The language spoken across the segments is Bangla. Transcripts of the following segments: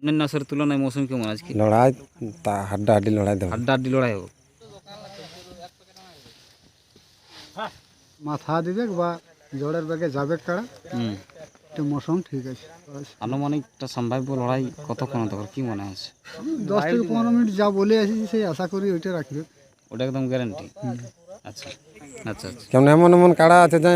অন্যান্য আসরের তুলনায় মৌসুম কেমন আজকে? লড়াই তা হাড্ডা হাড্ডি লড়াই দেবো। হাড্ডা হাড্ডি লড়াই হোক মাথা দিবে বা জড়ের বেগে যাবে কারা? হুম। একটু মৌসুম ঠিক আছে। আনুমানিকটা সম্ভাব্য লড়াই কতক্ষণ পারে? কি মনে আছে? দশ থেকে পনেরো মিনিট যা বলে আসি সেই আশা করি ওইটা রাখবে। ওটা একদম গ্যারান্টি আচ্ছা আচ্ছা আচ্ছা। কেমন এমন এমন কাড়া আছে যে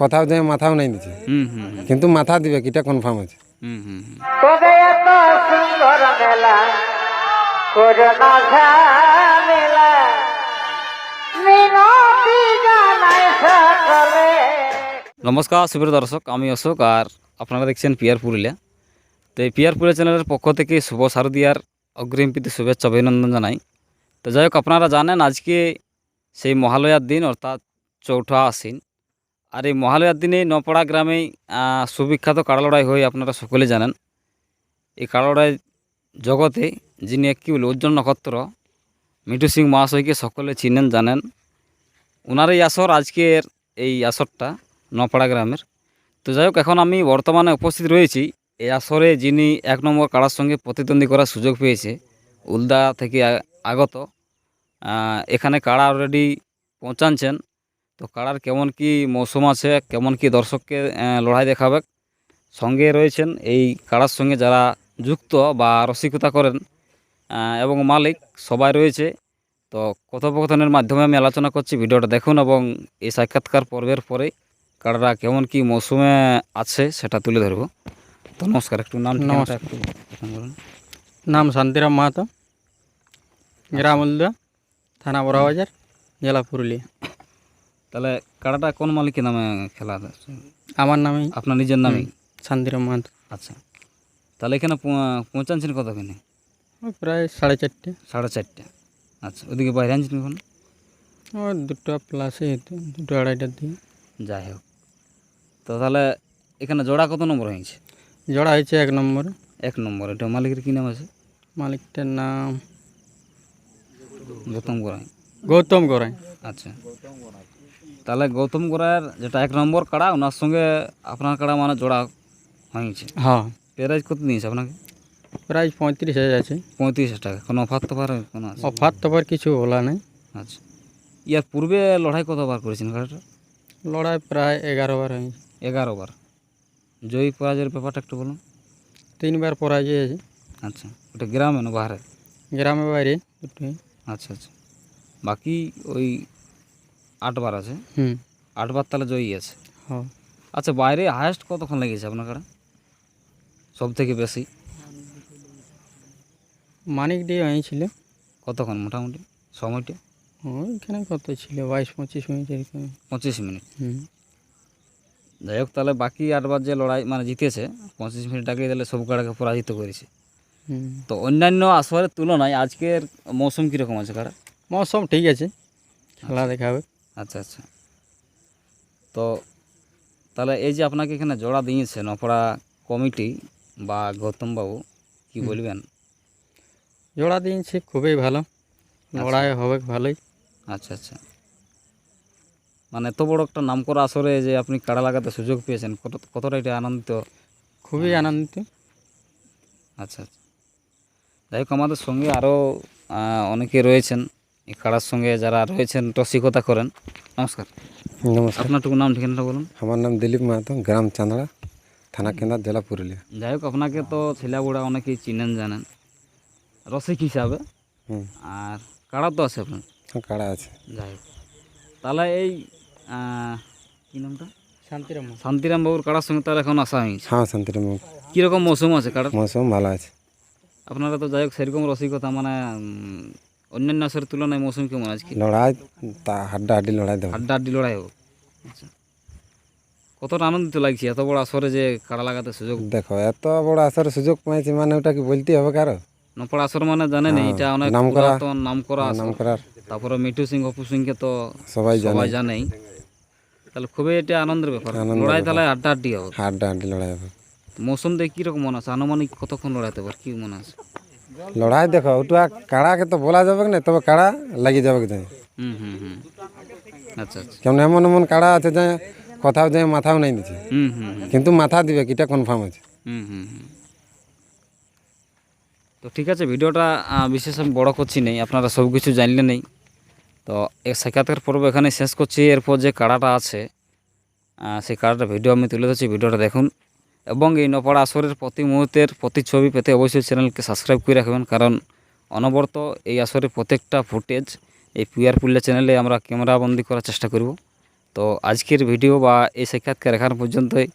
কোথাও যে মাথাও নাই দিচ্ছে? হুম হুম হুম, কিন্তু মাথা দিবে কিটা কনফার্ম আছে? হুম হুম হুম তবে এত সুন্দর মেলা করোনা ঝামেলা মিনতি জানাই সকলে নমস্কার সুপ্রিয় দর্শক আমি অশোক আর আপনারা দেখছেন পিয়ার পুরুলিয়া তো এই পিয়ার পুরুলিয়া চ্যানেলের পক্ষ থেকে শুভ শারদিয়ার অগ্রিম প্রীতি শুভেচ্ছা অভিনন্দন জানাই তো যাই হোক আপনারা জানেন আজকে সেই মহালয়ার দিন অর্থাৎ চৌঠা আশ্বিন আর এই মহালয়ার দিনে নপড়া গ্রামেই আহ, সুবিখ্যাত কাড়া লড়াই হয় আপনারা সকলে জানেন। এই কাড়া লড়াই জগতে যিনি একটি উজ্জ্বল নক্ষত্র মিঠু সিং মহাশয়কে সকলে চিনেন জানেন। ওনার এই আসর আজকের এই আসরটা নপাড়া গ্রামের। তো যাই হোক এখন আমি বর্তমানে উপস্থিত রয়েছি। এই আসরে যিনি এক নম্বর কাড়ার সঙ্গে প্রতিদ্বন্দ্বী করার সুযোগ পেয়েছে উলদা থেকে আগত। এখানে কাড়া অলরেডি পৌঁছাচ্ছেন তো কাড়ার কেমন কি মৌসুম আছে কেমন কি দর্শককে লড়াই দেখাবে? সঙ্গে রয়েছেন এই কাড়ার সঙ্গে যারা যুক্ত বা রসিকতা করেন এবং মালিক সবাই রয়েছে। তো কথোপকথনের মাধ্যমে আমি আলোচনা করছি ভিডিওটা দেখুন এবং এই সাক্ষাৎকার পর্বের পরে কাড়ারা কেমন কি মৌসুমে আছে সেটা তুলে ধরবো। তো নমস্কার একটু নাম নমস্কার। একটু নাম শান্তিরাম মাহাতো গ্রাম থানা বড়াবাজার জেলা পুরুলিয়া। তাহলে কাড়াটা কোন মালিকের নামে খেলা আমার নামে। আপনার নিজের নামেই শান্তিরাম মাহাতো আচ্ছা। তাহলে এখানে পৌ- পৌঁছাচ্ছেন কতখানি ওই প্রায় সাড়ে চারটে। সাড়ে চারটে। আচ্ছা ওদিকে বাইরে আনছেন এখন ও দুটো প্লাসে হতো দুটো আড়াইটার দিকে। যাই হোক। তো তাহলে এখানে জোড়া কত নম্বর হয়েছে? জোড়া হয়েছে এক নম্বর। এক নম্বর। এটা মালিকের কী নাম আছে? মালিকটার নাম গৌতম গোড়াই। গৌতম গড়াই। আচ্ছা। তাহলে গৌতম গোড়ার যেটা এক নম্বর কাড়া ওনার সঙ্গে আপনার কাড়া মানে জোড়া হয়েছে। হ্যাঁ। প্রাইজ কত দিয়েছে আপনাকে? প্রাইজ পঁয়ত্রিশ হাজার আছে। পঁয়ত্রিশ হাজার টাকা। কোনো অফার তো পারে কোনো আছে? অফার তফার কিছু বলা নেই। আচ্ছা। ইয়ার পূর্বে লড়াই কতবার করেছেন কাড়াটা? লড়াই প্রায় এগারো বার হয়েছে। এগারো বার। জয়ী পরাজয়ের ব্যাপারটা একটু বলুন। তিনবার পরাজয় আছে আচ্ছা। ওটা গ্রামে না বাহারে গ্রামে বাইরে। আচ্ছা আচ্ছা। বাকি ওই আটবার আছে। হুম। আটবার তাহলে জয়ী আছে। হ্যাঁ। আচ্ছা বাইরে হায়েস্ট কতক্ষণ লেগেছে আপনার সব থেকে বেশি? মানিক দিয়ে হয়েছিল কতক্ষণ মোটামুটি? সময়টা? ওইখানে কত ছিল? বাইশ পঁচিশ মিনিট এরকম। পঁচিশ মিনিট। হুম। যাই হোক তাহলে বাকি আটবার যে লড়াই মানে জিতেছে পঁচিশ মিনিট আগে তাহলে সব কাড়াকে পরাজিত করেছে। হুম। তো অন্যান্য আসরের তুলনায় আজকের মৌসুম কীরকম আছে কাড়া মৌসুম ঠিক আছে। খেলা দেখাবে। আচ্ছা আচ্ছা। তো তাহলে এই যে আপনাকে এখানে জোড়া দিয়েছে নপড়া কমিটি বা গৌতমবাবু কি বলবেন? জোড়া দিয়েছে খুবই ভালো। লড়াই হবে ভালোই। আচ্ছা আচ্ছা। মানে এত বড় একটা নাম করা আসরে যে আপনি কাড়া লাগাতে সুযোগ পেয়েছেন কত কতটা এটা আনন্দিত? খুবই আনন্দিত। আচ্ছা আচ্ছা। যাই হোক আমাদের সঙ্গে আরও অনেকে রয়েছেন। এই কাড়ার সঙ্গে যারা রয়েছেন রসিকতা করেন। নমস্কার। নমস্কার। আপনারটুকু নাম ঠিকানাটা বলুন। আমার নাম দিলীপ মাহাতো গ্রাম চাঁদড়া থানা কেন্দ্র জেলা পুরুলিয়া। যাই হোক আপনাকে তো ছেলেবুড়া অনেকেই চিনেন জানেন। রসিক হিসাবে। আর কাড়া তো আছে আপনার? কাড়া আছে। যাই হোক। তাহলে এই কি নামটা? শান্তিরাম শান্তিরাম বাবুর কাড়ার সঙ্গে তাহলে এখন আসা হয়েছে হ্যাঁ শান্তিরাম বাবু। কীরকম মৌসুম আছে কাড়ার? মৌসুম ভালো আছে। আপনারা তো যাই হোক সেরকম রসিকতা মানে অন্যান্য আসরের তুলনায় মৌসুম কেমন আজকে? লড়াই তা হাড্ডা হাড্ডি লড়াই দেবো আড্ডি লড়াই হোক আচ্ছা। কতটা আনন্দিত লাগছে? এত বড় আসরে যে কাড়া লাগাতে সুযোগ? দেখো এত বড় আসার সুযোগ পেয়েছি মানে ওটা কি বলতে হবে কারও? নপড়া আসর মানে জানেন এটা অনেক নাম করা। নাম করা নাম করার তারপরে মিঠু সিং অপু সিংকে তো সবাই জানে। সবাই জানেই তাহলে খুবই এটা আনন্দের ব্যাপার। লড়াই তাহলে আড্ডা আড্ডি হবে। হাড্ডা হাড্ডি লড়াই হবে। মৌসুম দেখে কীরকম মনে আছে? আনুমানিক কতক্ষণ লড়াইতে পারে? কি মনে আছে? লড়াই দেখো ওটা কাড়াকে তো বলা যাবে না তবে কাড়া লাগিয়ে যাবে হুম হুম হুম। আচ্ছা আচ্ছা। কেমন এমন এমন কাড়া আছে যে কোথাও যে মাথাও নাই দিচ্ছে হুম হুম হুম। কিন্তু মাথা দিবে কিটা কনফার্ম আছে। হুম হুম হুম। তো ঠিক আছে ভিডিওটা আহ, বিশেষ আমি বড় করছি নেই আপনারা সব কিছু জানলে নেই। তো এক সাক্ষাৎকার পর্ব এখানে শেষ করছি। এরপর যে কাড়াটা আছে আহ, সেই কাড়াটা ভিডিও আমি তুলে ধরছি ভিডিওটা দেখুন। এবং এই নপাড়া আসরের প্রতি মুহূর্তের প্রতিচ্ছবি ছবি পেতে অবশ্যই চ্যানেলকে সাবস্ক্রাইব করে রাখবেন, কারণ অনবরত এই আসরের প্রত্যেকটা ফুটেজ এই পিয়ার পুল্লা চ্যানেলে আমরা ক্যামেরাবন্দি করার চেষ্টা করব। তো আজকের ভিডিও বা এই সাক্ষাৎকার এখন পর্যন্তই।